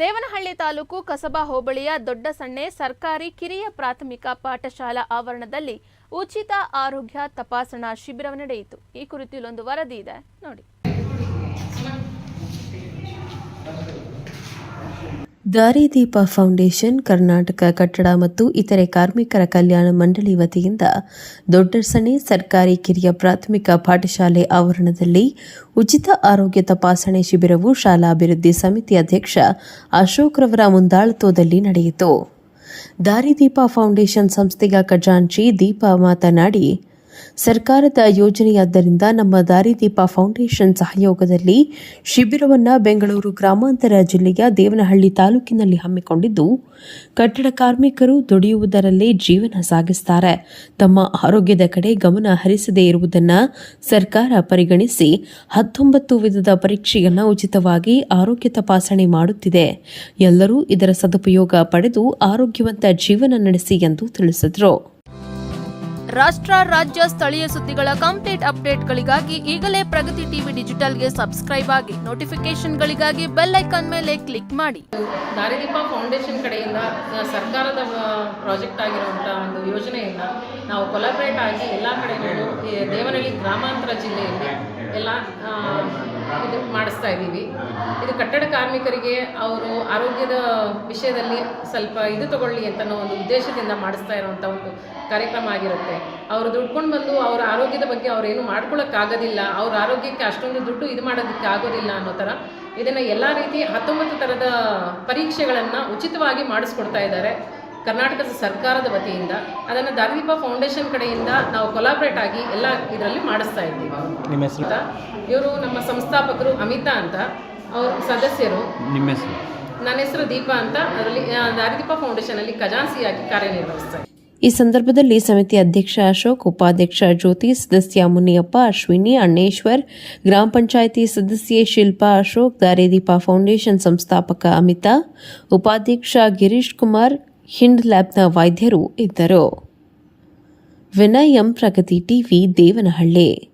ದೇವನಹಳ್ಳಿ ತಾಲೂಕು ಕಸಬಾ ಹೋಬಳಿಯ ದೊಡ್ಡ ಸಣ್ಣೆ ಸರ್ಕಾರಿ ಕಿರಿಯ ಪ್ರಾಥಮಿಕ ಪಾಠಶಾಲಾ ಆವರಣದಲ್ಲಿ ಉಚಿತ ಆರೋಗ್ಯ ತಪಾಸಣಾ ಶಿಬಿರ ನಡೆಯಿತು. ಈ ಕುರಿತು ಇಲ್ಲೊಂದು ವರದಿ ಇದೆ. ನೋಡಿ. ದಾರಿದೀಪ ಫೌಂಡೇಶನ್, ಕರ್ನಾಟಕ ಕಟ್ಟಡ ಮತ್ತು ಇತರೆ ಕಾರ್ಮಿಕರ ಕಲ್ಯಾಣ ಮಂಡಳಿ ವತಿಯಿಂದ ದೊಡ್ಡಸಣೆ ಸರ್ಕಾರಿ ಕಿರಿಯ ಪ್ರಾಥಮಿಕ ಪಾಠಶಾಲೆ ಆವರಣದಲ್ಲಿ ಉಚಿತ ಆರೋಗ್ಯ ತಪಾಸಣೆ ಶಿಬಿರವು ಶಾಲಾಭಿವೃದ್ಧಿ ಸಮಿತಿ ಅಧ್ಯಕ್ಷ ಅಶೋಕ್ ರವರ ಮುಂದಾಳತ್ವದಲ್ಲಿ ನಡೆಯಿತು. ದಾರಿದೀಪ ಫೌಂಡೇಶನ್ ಸಂಸ್ಥೆಯ ಖಜಾಂಚಿ ದೀಪಾ ಮಾತನಾಡಿ ಸರ್ಕಾರದ ಯೋಜನೆಯಾದ್ದರಿಂದ ನಮ್ಮ ದಾರಿದೀಪ ಫೌಂಡೇಶನ್ ಸಹಯೋಗದಲ್ಲಿ ಶಿಬಿರವನ್ನು ಬೆಂಗಳೂರು ಗ್ರಾಮಾಂತರ ಜಿಲ್ಲೆಯ ದೇವನಹಳ್ಳಿ ತಾಲೂಕಿನಲ್ಲಿ ಹಮ್ಮಿಕೊಂಡಿದ್ದು, ಕಟ್ಟಡ ಕಾರ್ಮಿಕರು ದುಡಿಯುವುದರಲ್ಲೇ ಜೀವನ ಸಾಗಿಸುತ್ತಾರೆ ತಮ್ಮ ಆರೋಗ್ಯದ ಕಡೆ ಗಮನ ಹರಿಸದೇ ಇರುವುದನ್ನು ಸರ್ಕಾರ ಪರಿಗಣಿಸಿ ಹತ್ತೊಂಬತ್ತು ವಿಧದ ಪರೀಕ್ಷೆಯನ್ನು ಉಚಿತವಾಗಿ ಆರೋಗ್ಯ ತಪಾಸಣೆ ಮಾಡುತ್ತಿದೆ. ಎಲ್ಲರೂ ಇದರ ಸದುಪಯೋಗ ಪಡೆದು ಆರೋಗ್ಯವಂತ ಜೀವನ ನಡೆಸಿ ಎಂದು ತಿಳಿಸಿದರು. ರಾಷ್ಟ್ರ, ರಾಜ್ಯ ಸ್ಥಳೀಯ ಸುದ್ದಿಗಳ ಕಂಪ್ಲೀಟ್ ಅಪ್ಡೇಟ್ಗಳಿಗಾಗಿ ಈಗಲೇ ಪ್ರಗತಿ ಟಿವಿ ಡಿಜಿಟಲ್ಗೆ ಸಬ್ಸ್ಕ್ರೈಬ್ ಆಗಿ ನೋಟಿಫಿಕೇಶನ್ಗಳಿಗಾಗಿ ಬೆಲ್ ಐಕಾನ್ ಮೇಲೆ ಕ್ಲಿಕ್ ಮಾಡಿ. ದಾರಿದೀಪ ಫೌಂಡೇಶನ್ ಕಡೆಯಿಂದ ಸರ್ಕಾರದ ಪ್ರಾಜೆಕ್ಟ್ ಆಗಿರುವಂಥ ಒಂದು ಯೋಜನೆಯನ್ನ ನಾವು ಕೊಲಾಬ್ರೇಟ್ ಆಗಿ ಎಲ್ಲ ಕಡೆಗಳು ದೇವನಹಳ್ಳಿ ಗ್ರಾಮಾಂತರ ಜಿಲ್ಲೆಯಲ್ಲಿ ಎಲ್ಲ ಇದು ಮಾಡಿಸ್ತಾ ಇದ್ದೀವಿ. ಇದು ಕಟ್ಟಡ ಕಾರ್ಮಿಕರಿಗೆ ಅವರು ಆರೋಗ್ಯದ ವಿಷಯದಲ್ಲಿ ಸ್ವಲ್ಪ ಇದು ತಗೊಳ್ಳಿ ಅಂತ ಒಂದು ಉದ್ದೇಶದಿಂದ ಮಾಡಿಸ್ತಾ ಇರೋವಂಥ ಒಂದು ಕಾರ್ಯಕ್ರಮ ಆಗಿರುತ್ತೆ. ಅವರು ದುಡ್ಕೊಂಡು ಬಂದು ಅವರ ಆರೋಗ್ಯದ ಬಗ್ಗೆ ಅವರೇನು ಮಾಡ್ಕೊಳ್ಳೋಕ್ಕಾಗೋದಿಲ್ಲ ಅವ್ರ ಆರೋಗ್ಯಕ್ಕೆ ಅಷ್ಟೊಂದು ದುಡ್ಡು ಇದು ಮಾಡೋದಕ್ಕೆ ಆಗೋದಿಲ್ಲ ಅನ್ನೋ ಥರ ಇದನ್ನು ಎಲ್ಲ ರೀತಿ ಹತ್ತೊಂಬತ್ತು ಥರದ ಪರೀಕ್ಷೆಗಳನ್ನು ಉಚಿತವಾಗಿ ಮಾಡಿಸ್ಕೊಡ್ತಾ ಇದ್ದಾರೆ. ಕರ್ನಾಟಕದ ಸರ್ಕಾರದ ವತಿಯಿಂದ ಅದನ್ನು ದಾರಿದೀಪ ಫೌಂಡೇಶನ್ ಕಡೆಯಿಂದ ನಾವು ಕೊಲಾಬ್ರೇಟ್ ಆಗಿ ಎಲ್ಲ ಇದರಲ್ಲಿ ಮಾಡಿಸ್ತಾ ಇದ್ದೀವಿ. ನಿಮ್ಮ ಹೆಸರು? ಇವರು ನಮ್ಮ ಸಂಸ್ಥಾಪಕರು ಅಮಿತಾ ಅಂತ ಅವ್ರ ಸದಸ್ಯರು. ನಿಮ್ಮ ಹೆಸರು? ನನ್ನ ಹೆಸರು ದೀಪಾ ಅಂತ ಅದರಲ್ಲಿ ದಾರಿದೀಪ ಫೌಂಡೇಶನಲ್ಲಿ ಖಜಾನ್ಸಿಯಾಗಿ ಕಾರ್ಯನಿರ್ವಹಿಸ್ತಾ ಇದ್ದೀವಿ ಈ ಸಂದರ್ಭದಲ್ಲಿ ಸಮಿತಿ ಅಧ್ಯಕ್ಷ ಅಶೋಕ್ ಉಪಾಧ್ಯಕ್ಷ ಜ್ಯೋತಿ ಸದಸ್ಯ ಮುನಿಯಪ್ಪ ಅಶ್ವಿನಿ ಅಣ್ಣೇಶ್ವರ್ ಗ್ರಾಮ ಪಂಚಾಯಿತಿ ಸದಸ್ಯೆ ಶಿಲ್ಪಾ ಅಶೋಕ್ ದಾರಿದೀಪ ಫೌಂಡೇಶನ್ ಸಂಸ್ಥಾಪಕ ಅಮಿತಾ ಉಪಾಧ್ಯಕ್ಷ ಗಿರೀಶ್ ಕುಮಾರ್ ಹಿಂಡ್ ಲ್ಯಾಬ್ನ ವೈದ್ಯರು ಇದ್ದರು. ವಿನಯಂ ಪ್ರಗತಿ ಟಿವಿ ದೇವನಹಳ್ಳಿ.